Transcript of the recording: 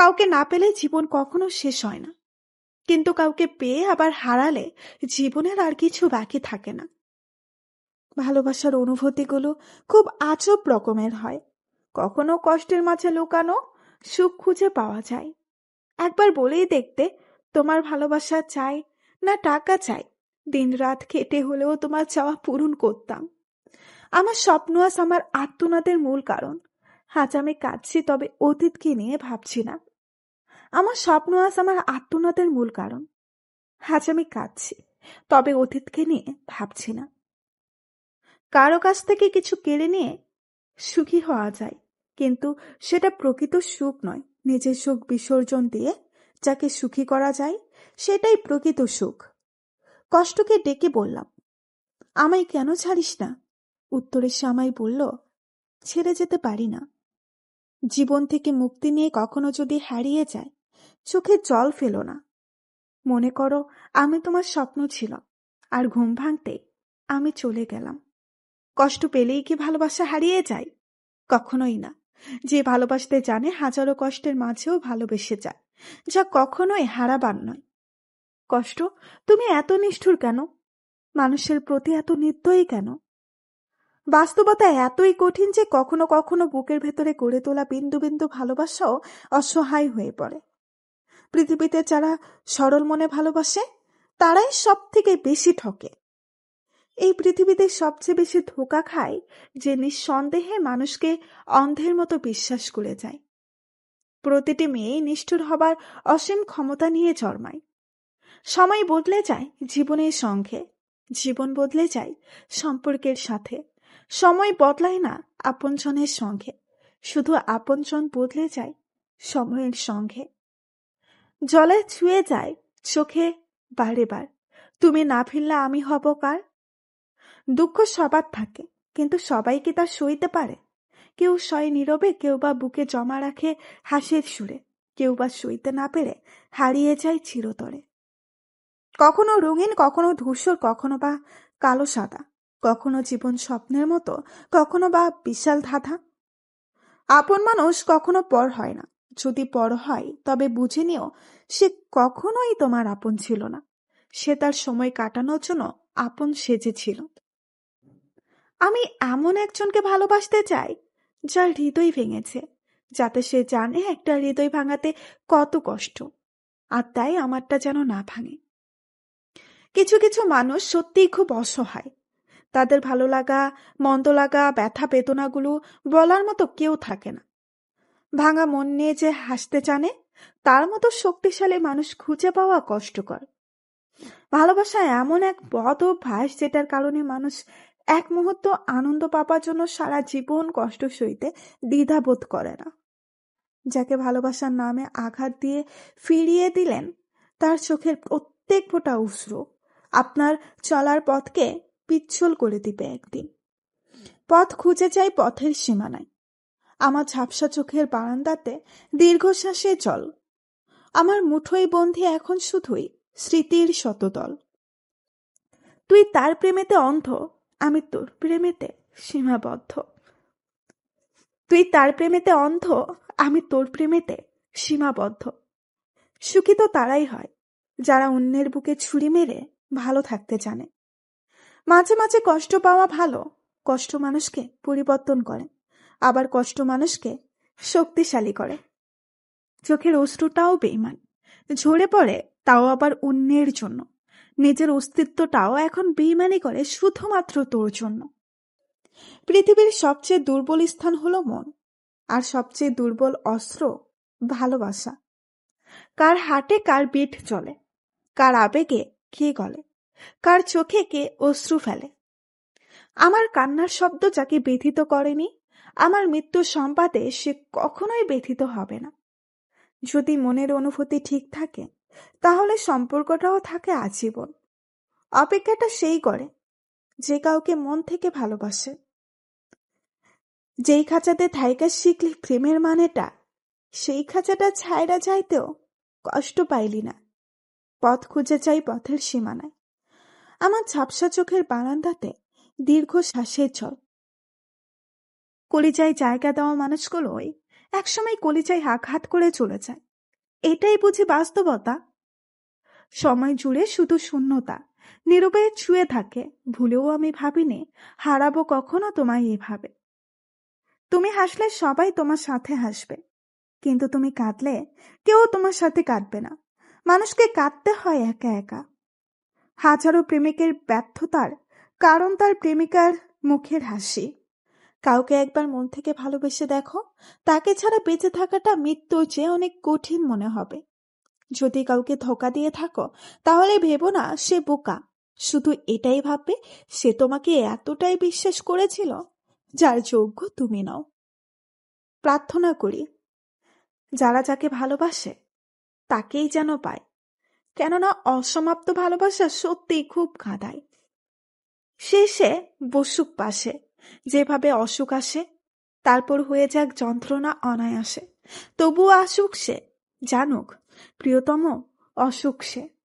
কাউকে না পেলে জীবন কখনো শেষ হয় না। কিন্তু কাউকে পেয়ে আবার হারালে জীবনের আর কিছু বাকি থাকে না। ভালোবাসার অনুভূতিগুলো খুব আচব রকমের হয়। কখনো কষ্টের মাঝে লুকানো সুখ খুঁজে পাওয়া যায়। একবার বলেই দেখতে তোমার ভালোবাসা চাই না টাকা চাই। দিন রাত খেটে হলেও তোমার চাওয়া পূরণ করতাম। আমার স্বপ্ন আজ আমার আত্মনাদের মূল কারণ। আজ আমি কাঁদছি তবে অতীতকে নিয়ে ভাবছি না। আমার স্বপ্ন আজ আমার আত্মনাদের মূল কারণ। আজ আমি কাঁদছি, তবে অতীতকে নিয়ে ভাবছি না। কারও কাছ থেকে কিছু কেড়ে নিয়ে সুখী হওয়া যায়, কিন্তু সেটা প্রকৃত সুখ নয়। নিজের সুখ বিসর্জন দিয়ে যাকে সুখী করা যায়, সেটাই প্রকৃত সুখ। কষ্টকে ডেকে বললাম, আমায় কেন ছাড়িস না? উত্তরে শ্যামাই বলল, ছেড়ে যেতে পারি না। জীবন থেকে মুক্তি নিয়ে কখনো যদি হারিয়ে যায় চোখে জল ফেলো না। মনে করো আমি তোমার স্বপ্ন ছিল, আর ঘুম ভাঙতে আমি চলে গেলাম। কষ্ট পেলেই কি ভালোবাসা হারিয়ে যায়? কখনোই না। যে ভালোবাসতে জানে হাজারো কষ্টের মাঝেও ভালোবেসে যায়, যা কখনোই হারাবার নয়। কষ্ট, তুমি এত নিষ্ঠুর কেন? মানুষের প্রতি এত নিত্যই কেন? বাস্তবতা এতই কঠিন যে কখনো কখনো বুকের ভেতরে গড়ে তোলা বিন্দু বিন্দু ভালোবাসাও অসহায় হয়ে পড়ে। পৃথিবীতে যারা সরল মনে ভালোবাসে, তারাই সব থেকে বেশি ঠকে। এই পৃথিবীতে সবচেয়ে বেশি ধোকা খায় যে নিঃসন্দেহে মানুষকে অন্ধের মতো বিশ্বাস করে যায়। প্রতিটি মেয়ে নিষ্ঠুর হবার অসীম ক্ষমতা নিয়ে জন্মায়। সময় বদলে যায় জীবনের সঙ্গে, জীবন বদলে যায় সম্পর্কের সাথে। সময় বদলায় না আপনজনের সঙ্গে, শুধু আপনজন বদলে যায় সময়ের সঙ্গে। জলে ছুঁয়ে যায় চোখে বারে বার তুমি না ফিরলে আমি হব কার? দুঃখ সবার থাকে, কিন্তু সবাই কি তা সইতে পারে? কেউ সয় নীরবে, কেউ বা বুকে জমা রাখে হাসির সুরে। কেউ বা সইতে না পেরে হারিয়ে যায় চিরতরে। কখনো রঙিন, কখনো ধূসর, কখনো বা কালো সাদা। কখনো জীবন স্বপ্নের মতো, কখনো বা বিশাল ধাঁধা। আপন মানুষ কখনো পর হয় না। যদি বড় হয়, তবে বুঝে নিও, সে কখনোই তোমার আপন ছিল না। সে তার সময় কাটানোর জন্য আপন সেজেছিল। আমি এমন একজনকে ভালোবাসতে চাই, যার হৃদয় ভেঙেছে, যাতে সে জানে একটা হৃদয় ভাঙাতে কত কষ্ট, আর তাই আমারটা যেন না ভাঙে। কিছু কিছু মানুষ সত্যিই খুব অসহায়। তাদের ভালো লাগা, মন্দ লাগা, ব্যথা বেদনাগুলো বলার মতো কেউ থাকে না। ভাঙা মন নিয়ে যে হাসতে জানে, তার মতো শক্তিশালী মানুষ খুঁজে পাওয়া কষ্টকর। ভালোবাসা এমন এক বদ অভ্যাস যেটার কারণে মানুষ এক মুহূর্ত আনন্দ পাবার জন্য সারা জীবন কষ্ট সইতে দ্বিধাবোধ করে না। যাকে ভালোবাসার নামে আঘাত দিয়ে ফিরিয়ে দিলেন, তার চোখের প্রত্যেক ফোঁটা উষ্র আপনার চলার পথকে পিচ্ছল করে দিবে একদিন। পথ খুঁজে চাই পথের সীমানায়। আমার ঝাপসা চোখের বারান্দাতে দীর্ঘশ্বাসে জল আমার মুঠোই বন্ধি এখন শুধুই স্মৃতির শতদল। তুই তার প্রেমেতে অন্ধ, আমি তোর প্রেমেতে সীমাবদ্ধ। তুই তার প্রেমেতে অন্ধ, আমি তোর প্রেমেতে সীমাবদ্ধ। সুখী তো তারাই হয়, যারা অন্যের বুকে ছুরি মেরে ভালো থাকতে জানে। মাঝে মাঝে কষ্ট পাওয়া ভালো, কষ্ট মানুষকে পরিবর্তন করে। আবার কষ্ট মানুষকে শক্তিশালী করে। চোখের অশ্রুটাও বেইমান ঝরে পড়ে, তাও আবার অন্যের জন্য। নিজের অস্তিত্বটাও এখন বেইমানি করে শুধুমাত্র তোর জন্য। পৃথিবীর সবচেয়ে দুর্বল স্থান হলো মন, আর সবচেয়ে দুর্বল অস্ত্র ভালোবাসা। কার হাটে কার পিঠ চলে, কার আবেগে কে গলে, কার চোখে কে অশ্রু ফেলে। আমার কান্নার শব্দ যাকে ব্যথিত করেনি আমার মৃত্যুর সম্পাদে সে কখনোই ব্যথিত হবে না। যদি মনের অনুভূতি ঠিক থাকে, তাহলে সম্পর্কটাও থাকে আজীবন। অপেক্ষাটা সেই করে, যে কাউকে মন থেকে ভালোবাসে। যেই খাঁচাতে থাইকা শিখলি প্রেমের মানেটা, সেই খাঁচাটা ছায়রা যাইতেও কষ্ট পাইলি না। পথ খুঁজে চাই পথের সীমানায়। আমার ঝাপসা চোখের বারান্দাতে দীর্ঘ শ্বাসের জল কলিজায় জায়গা দেওয়া মানুষগুলোই একসময় কলিজায় আঘাত করে চলে যায়। এটাই বুঝি বাস্তবতা? সময় জুড়ে শুধু শূন্যতা, নীরবে ছুঁয়ে থাকে, ভুলেও আমি ভাবিনি, হারাবো কখনো তোমায় এভাবে। তুমি হাসলে সবাই তোমার সাথে হাসবে, কিন্তু তুমি কাঁদলে কেউ তোমার সাথে কাঁদবে না। মানুষকে কাঁদতে হয় একা একা। হাজারো প্রেমিকের ব্যর্থতার কারণ তার প্রেমিকার মুখের হাসি। কাউকে একবার মন থেকে ভালোবেসে দেখো, তাকে ছাড়া বেঁচে থাকাটা মৃত্যুর চেয়ে অনেক কঠিন মনে হবে। যদি কাউকে ধোকা দিয়ে থাকো, তাহলে ভেবো না সে বোকা। শুধু এটাই ভাববে, সে তোমাকে এতটাই বিশ্বাস করেছিল, যার যোগ্য তুমি নাও। প্রার্থনা করি, যারা যাকে ভালোবাসে, তাকেই যেন পায়। কেননা অসমাপ্ত ভালোবাসা সত্যিই খুব কাঁদায়। শেষে বসুক পাশে। যেভাবে অসুখ আসে, তারপর হয়ে যাক যন্ত্রণা অনায়াসে। তবুও আসুক সে, জানুক, প্রিয়তম, অসুখ সে।